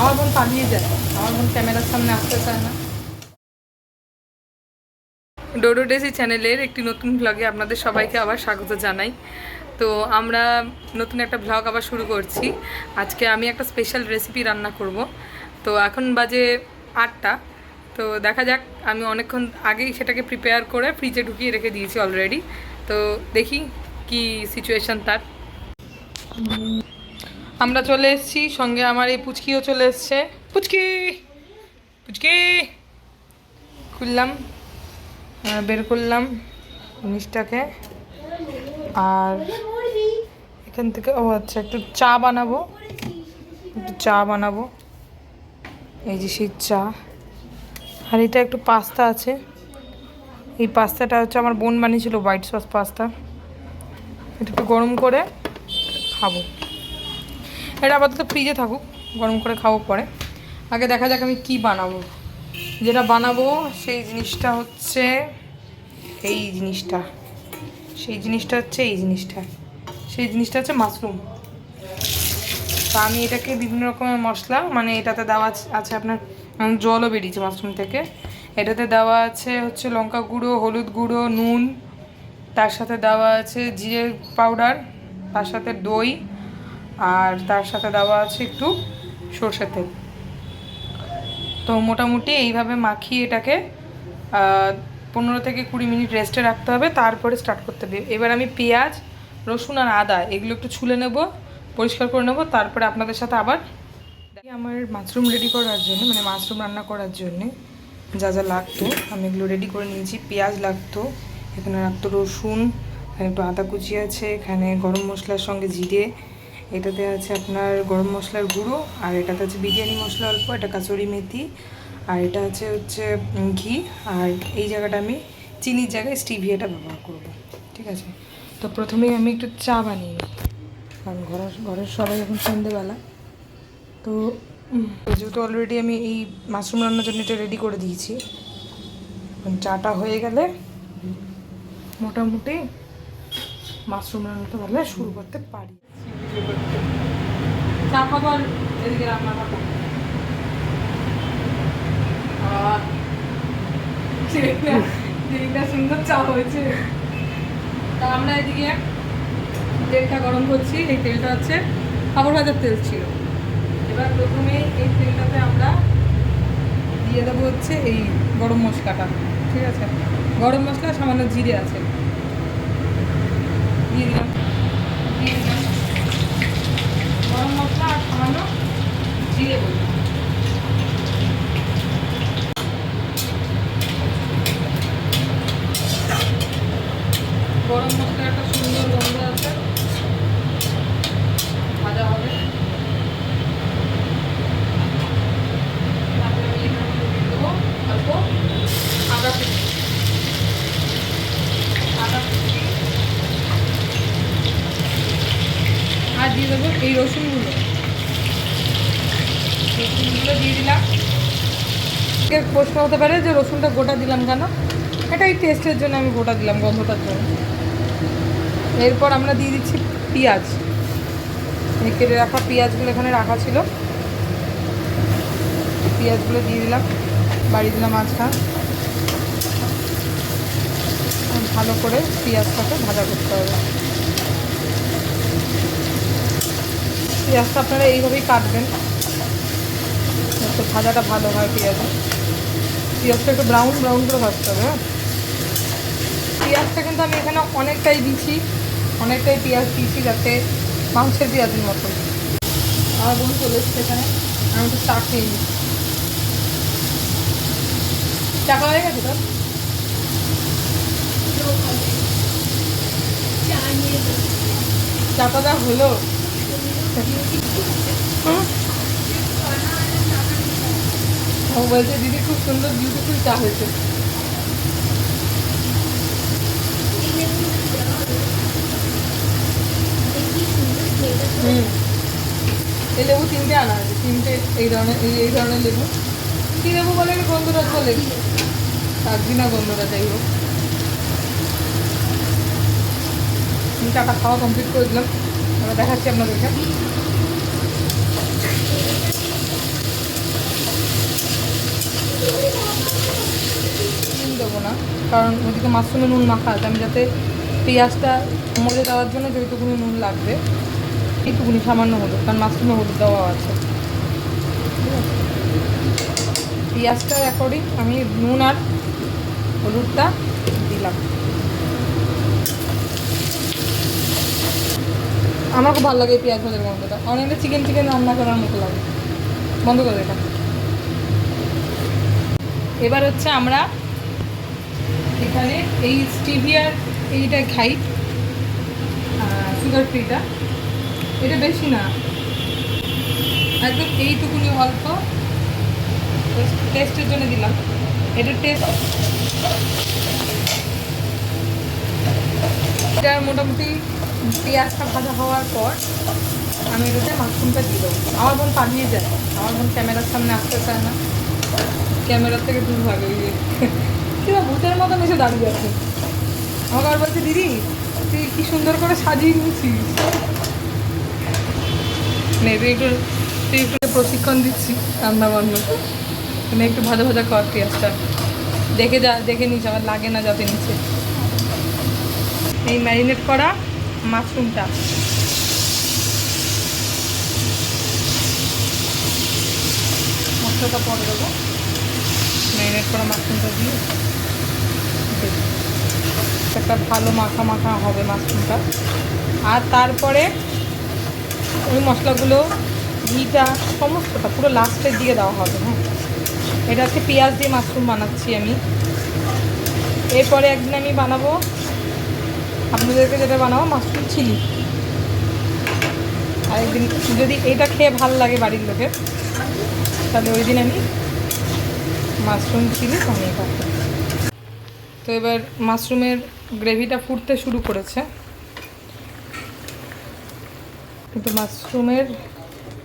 আমার বোন পালিয়ে যায়। আমার বোন ক্যামেরার সামনে আসতে চায় না। ডোডো ডেসি চ্যানেলের একটি নতুন ব্লগে আপনাদের সবাইকে আবার স্বাগত জানাই। তো আমরা নতুন একটা ব্লগ আবার শুরু করছি। আজকে আমি একটা স্পেশাল রেসিপি রান্না করব। তো এখন বাজে আটটা। তো দেখা যাক আমি অনেকক্ষণ আগেই সেটাকে প্রিপেয়ার করে ফ্রিজে ঢুকিয়ে রেখে দিয়েছি অলরেডি তো দেখি কি সিচুয়েশান তার। আমরা চলে এসেছি, সঙ্গে আমার এই পুচকিও চলে এসছে। পুচকি! পুচকি! খুললাম বের করলাম জিনিসটাকে। আর এখান থেকে ও আচ্ছা একটু চা বানাবো। একটু চা বানাবো। এই যে সেই চা। আর এটা একটু পাস্তা আছে। এই পাস্তাটা হচ্ছে আমার বোন বানিয়েছিল, হোয়াইট সস পাস্তা। এটা একটু গরম করে খাব। এটা আপাতত ফ্রিজে থাকুক, গরম করে খাব পরে। আগে দেখা যাক আমি কি বানাবো। যেটা বানাবো, সেই জিনিসটা হচ্ছে এই জিনিসটা। সেই জিনিসটা হচ্ছে এই জিনিসটা। সেই জিনিসটা হচ্ছে মাশরুম তো আমি এটাকে বিভিন্ন রকমের মশলা মানে এটাতে দেওয়া আছে- আপনার জলও বেরিয়েছে মাশরুম থেকে। এটাতে দেওয়া আছে হচ্ছে লঙ্কা গুঁড়ো, হলুদ গুঁড়ো, নুন। তার সাথে দেওয়া আছে জিরে পাউডার তার সাথে দই। আর তার সাথে দেওয়া আছে একটু সর্ষের তেল। তো মোটামুটি এইভাবে মাখিয়ে এটাকে পনেরো থেকে কুড়ি মিনিট রেস্টে রাখতে হবে, তারপরে স্টার্ট করতে হবে। এবার আমি পেঁয়াজ, রসুন আর আদা, এগুলো একটু ছুলে নেব, পরিষ্কার করে নেব, তারপরে আপনাদের সাথে আবার আমার মাশরুম রেডি করার জন্য মানে মাশরুম রান্না করার জন্যে যা যা লাগতো, আমি এগুলো রেডি করে নিয়েছি। পেঁয়াজ লাগতো, এখানে রাখতো রসুন একটু আদা কুচি আছে, এখানে গরম মশলার সঙ্গে জিরে এটাতে আছে আপনার গরম মশলার গুঁড়ো, আর এটাতে আছে বিরিয়ানি মশলা অল্প, এটা কাসুরি মেথি, আর এটা আছে হচ্ছে ঘি, আর এই জায়গাটা আমি চিনির জায়গায় স্টিভিয়াটা ব্যবহার করব, ঠিক আছে? তো প্রথমেই আমি একটু চা বানিয়ে নিই, কারণ ঘরের ঘরের সবাই এখন সন্ধেবেলা। তো যেহেতু অলরেডি আমি এই মাশরুম রান্নার জন্য এটা রেডি করে দিয়েছি, এখন চাটা হয়ে গেলে মোটামুটি মাশরুম রান্নাটা তাহলে শুরু করতে পারি। তেলটা হচ্ছে খাবার ভাজার তেল ছিল। এবার প্রথমে এই তেলটাতে আমরা দিয়ে দেবো হচ্ছে এই গরম মশলাটা, ঠিক আছে? গরম মশলা, সামান্য জিরে আছে। দিয়ে দিলাম দিয়ে দিলাম গরম মশলা আর সামান্য জিরে বললাম গরম মশলা একটা সুন্দর গন্ধ আছে ভাজা হবে তারপরে আমি এখানে দিয়ে দেবো অল্প আদা কুচি আদা কুচি আর দিয়ে দেবো এই রসুনগুলো। রসুনগুলো দিয়ে দিলাম। প্রশ্ন হতে পারে যে রসুনটা গোটা দিলাম কেন? এটা এই টেস্টের জন্য আমি গোটা দিলাম, গন্ধটার জন্য। এরপর আমরা দিয়ে দিচ্ছি পেঁয়াজ। কেটে রাখা পেঁয়াজগুলো এখানে রাখা ছিল। পেঁয়াজগুলো দিয়ে দিলাম, বাড়ি দিলাম মাঝখান ভালো করে পেঁয়াজটাকে ভাজা করতে হবে। পেঁয়াজটা আপনারা এইভাবেই কাটবেন। যাতে ভাজাটা ভালো হয় পেঁয়াজে পেঁয়াজটা একটু ব্রাউন ব্রাউন করে ভাজতে হবে হ্যাঁ? পেঁয়াজটা কিন্তু আমি এখানে অনেকটাই দিচ্ছি, অনেকটাই পেঁয়াজ দিয়েছি যাতে মাংসের পেঁয়াজের মতো। আমার বোন চলে এসছে এখানে। আমি একটু চা খেয়ে নিই। টাকা হয়ে গেছে তোর যা হলো? ও বলছে, দিদি, খুব সুন্দর বিউটিফুল চা হয়েছে। এই লেবু তিনটে আনা আছে তিনটে এই ধরনের এই ধরনের লেবু। কী লেবু বলে গন্ধরাজ বলে কাকদিনা গন্ধরাজ যাই হোক। টাকা খাওয়া কমপ্লিট করে দিলাম। আমরা দেখাচ্ছি আপনাদেরকে। নুন দেবো না, কারণ ওদিকে মাশরুমে নুন মাখা আছে আমি যাতে পেঁয়াজটা মজে দেওয়ার জন্য যেটুকুনি নুন লাগবে এইটুকুনি সামান্য হলুদ, কারণ মাশরুমে হলুদ দেওয়া আছে। পেঁয়াজটা অ্যাকর্ডিং আমি নুন আর হলুদটা দিলাম। আমার খুব ভালো লাগে এই পেঁয়াজ ভাজার গন্ধটা অনেকটা চিকেন চিকেন রান্না করার মতো লাগে। বন্ধ করে এটা। এবার হচ্ছে আমরা এখানে এই স্টিভিয়ার এইটা খাই। সুগার ফ্রিটা এটা বেশি না। একদম এইটুকুনি অল্প। টেস্টের জন্য দিলাম। এটা টেস্ট এটা মোটামুটি পেঁয়াজটা ভাজা হওয়ার পর আমি এটাতে মাশরুমটা দেবো। আমার বোন পালিয়ে যায় আমার বোন ক্যামেরার সামনে আসতে চায় না। ক্যামেরার থেকে দূর ভাগে কিংবা ভূতের মতন এসে দাঁড়িয়ে আছে। আমাকে আবার বলছে, দিদি, তুই কি সুন্দর করে সাজিয়ে নিয়েছিস? তুই একটু তুই একটু প্রশিক্ষণ দিচ্ছি রান্না বান্না। তুমি একটু ভাজা ভাজা কর পেঁয়াজটা। দেখে যা, দেখে নিস, আমার লাগে না যাতে নিচে। এই ম্যারিনেট করা মাশরুমটা। মশলাটা পরে দেবো। ম্যারিনেট করা মাশরুমটা দিয়ে। একটা ভালো মাখা মাখা হবে মাশরুমটা। আর তারপরে ওই মশলাগুলো, ঘিটা, সমস্তটা পুরো লাস্টের দিকে দেওয়া হবে হ্যাঁ। এটা হচ্ছে পেঁয়াজ দিয়ে মাশরুম বানাচ্ছি আমি। এরপরে একদিন আমি বানাবো আপনাদেরকে যেটা বানাবো, মাশরুম চিলি। আর একদিন যদি এটা খেয়ে ভালো লাগে বাড়ির লোকের, তাহলে ওই দিন আমি মাশরুম চিলি বানিয়ে খাব। তো এবার মাশরুমের গ্রেভিটা ফুটতে শুরু করেছে। কিন্তু মাশরুমের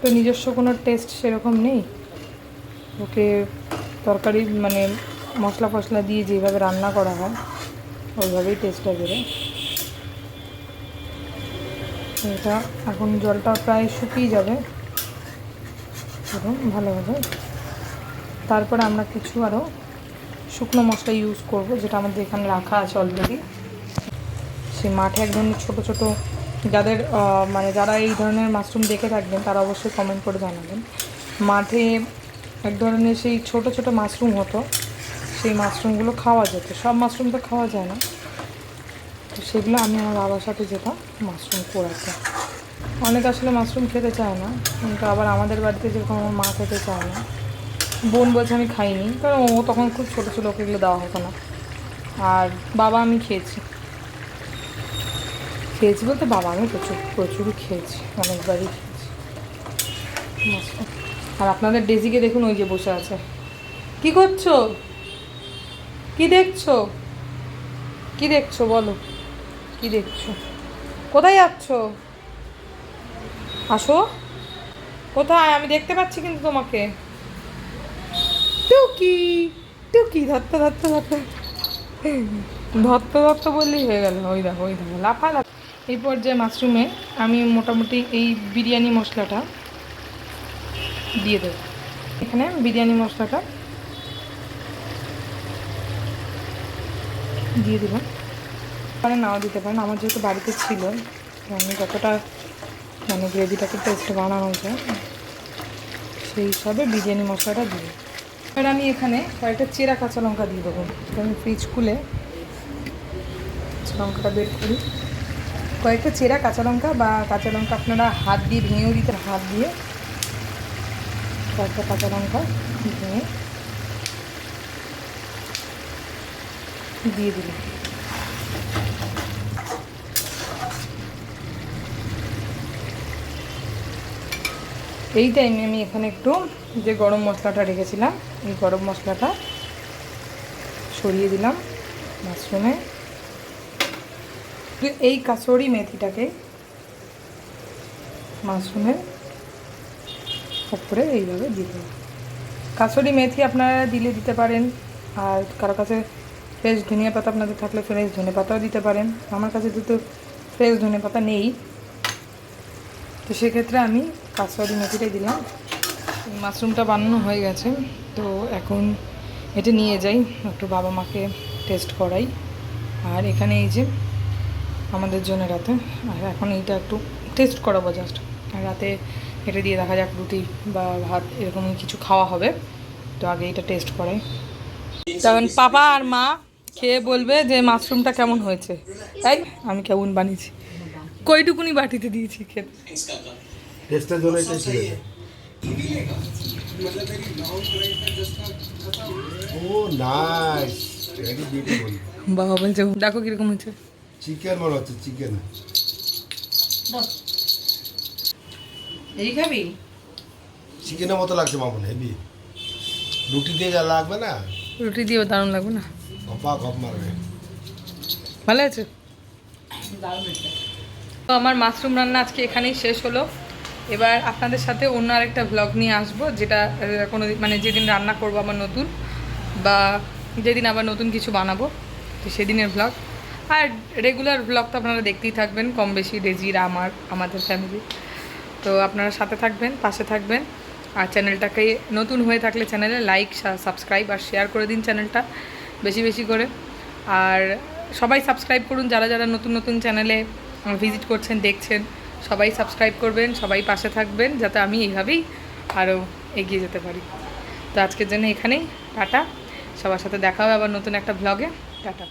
তো নিজস্ব কোনো টেস্ট সেরকম নেই। ওকে তরকারি মানে মশলা ফসলা দিয়ে যেভাবে রান্না করা হয়, ওইভাবেই টেস্টটা বেরোয়। এটা এখন জলটা প্রায় শুকিয়ে যাবে। এরকম ভালোভাবে। তারপরে আমরা কিছু আরও শুকনো মশলা ইউজ করব, যেটা আমাদের এখানে রাখা আছে অলরেডি সেই মাঠে এক ধরনের ছোটো ছোটো যাদের মানে যারা এই ধরনের মাশরুম দেখে থাকবেন, তারা অবশ্যই কমেন্ট করে জানাবেন। মাঠে এক ধরনের সেই ছোট ছোট মাশরুম হতো, সেই মাশরুমগুলো খাওয়া যেত। সব মাশরুম তো খাওয়া যায় না। তো সেগুলো আমি আমার বাবার সাথে যেতাম মাশরুম পোড়াতে অনেক আসলে মাশরুম খেতে চায় না, কিন্তু আবার আমাদের বাড়িতে যেরকম আমার মা খেতে চায় না। বোন বলছে আমি খাইনি, কারণ ও তখন খুব ছোটো ছোটো ওকে এগুলো দেওয়া হতো না। আর বাবা আমি খেয়েছি। খেয়েছি বলতে বাবা, আমি প্রচুর, প্রচুরই খেয়েছি, অনেকবারই খেয়েছি। আর আপনাদের ডেজিকে দেখুন, ওই যে বসে আছে। কি করছ? কি দেখছ? কি দেখছ? বলো। কি দেখছ? কোথায় যাচ্ছ? আসো। কোথায়? আমি দেখতে পাচ্ছি কিন্তু তোমাকে। টুকি টুকি ধরতে ধরতে ধরতে ধরতে ধরতে বললেই হয়ে গেল। ওই দেখো ওই দেখো। লাফা লাফা এই পর্যায়ে মাশরুমে আমি মোটামুটি এই বিরিয়ানি মশলাটা দিয়ে দেবো। এখানে বিরিয়ানি মশলাটা দিয়ে দিলাম। মানে নাও দিতে পারেন। আমার যেহেতু বাড়িতে ছিল আমি যতটা মানে গ্রেভিটাকে টেস্ট বানানো যায়, সেই হিসাবে বিরিয়ানি মশলাটা দিই। এবার আমি এখানে কয়েকটা চেরা কাঁচা লঙ্কা দিয়ে দেবো। আমি ফ্রিজ খুলে লঙ্কাটা বের করি। কয়েকটা চেরা কাঁচা লঙ্কা বা কাঁচা লঙ্কা আপনারা হাত দিয়ে ভেঙেও দিতে হাত দিয়ে। কয়েকটা কাঁচা লঙ্কা ভেঙে দিয়ে দিলাম। এই টাইমে আমি এখানে একটু যে গরম মশলাটা রেখেছিলাম, এই গরম মশলাটা সরিয়ে দিলাম মাশরুমে এই কাসরি মেথিটাকে মাশরুমের উপরে এইভাবে দিয়ে দেবো কাসরি মেথি আপনারা দিলে দিতে পারেন, আর কারও কাছে ফ্রেশ ধনিয়া পাতা আপনাদের থাকলে ফ্রেশ ধনে পাতাও দিতে পারেন। আমার কাছে তো ফ্রেশ ধনে পাতা নেই তো সেক্ষেত্রে আমি কাঁচুয়ারি মেথিটাই দিলাম। মাশরুমটা বানানো হয়ে গেছে, তো এখন এটা নিয়ে যাই, একটু বাবা মাকে টেস্ট করাই। আর এখানে এই যে আমাদের জন্য রাতে আর এখন এইটা একটু টেস্ট করাবো জাস্ট আর রাতে এটা দিয়ে দেখা যাক রুটি বা ভাত এরকমই কিছু খাওয়া হবে, তো আগে এটা টেস্ট করাই। তখন পাপা আর মা খেয়ে বলবে যে মাশরুমটা কেমন হয়েছে। তাই আমি কেমন বানিয়েছি। কইটুকুনি বাটিতে দিয়েছি খেতে। টেস্টের জন্য এটা ছিল। ও নাইস ভেরি বিউটিফুল বাবা বলছে দেখো কীরকম হয়েছে চিকেন মনে হচ্ছে চিকেন এই খাবি? চিকেনের মতো লাগছে মামুন হেভি। রুটি দিয়ে যা লাগবে না? রুটি দিয়ে দারুণ লাগবে না? কপা কপ মারবে। ভালো আছে? তো আমার মাশরুম রান্না আজকে এখানেই শেষ হলো। এবার আপনাদের সাথে অন্য আরেকটা ভ্লগ নিয়ে আসব, যেটা কোনো মানে যেদিন রান্না করব আবার নতুন, বা যেদিন আবার নতুন কিছু বানাবো, তো সেদিনের ভ্লগ আর রেগুলার ভ্লগ তো আপনারা দেখতেই থাকবেন, কম বেশি রেজির আমার আমাদের ফ্যামিলি তো আপনারা সাথে থাকবেন, পাশে থাকবেন। আর চ্যানেলটাকে নতুন হয়ে থাকলে চ্যানেলে লাইক সাবস্ক্রাইব আর শেয়ার করে দিন চ্যানেলটা বেশি বেশি করে। আর সবাই সাবস্ক্রাইব করুন, যারা যারা নতুন নতুন চ্যানেলে ভিজিট করছেন, দেখছেন, সবাই সাবস্ক্রাইব করবেন, সবাই পাশে থাকবেন, যাতে আমি এইভাবেই আরও এগিয়ে যেতে পারি। তো আজকের জন্য এখানেই, টাটা। সবার সাথে দেখা হবে আবার নতুন একটা ব্লগে টাটা।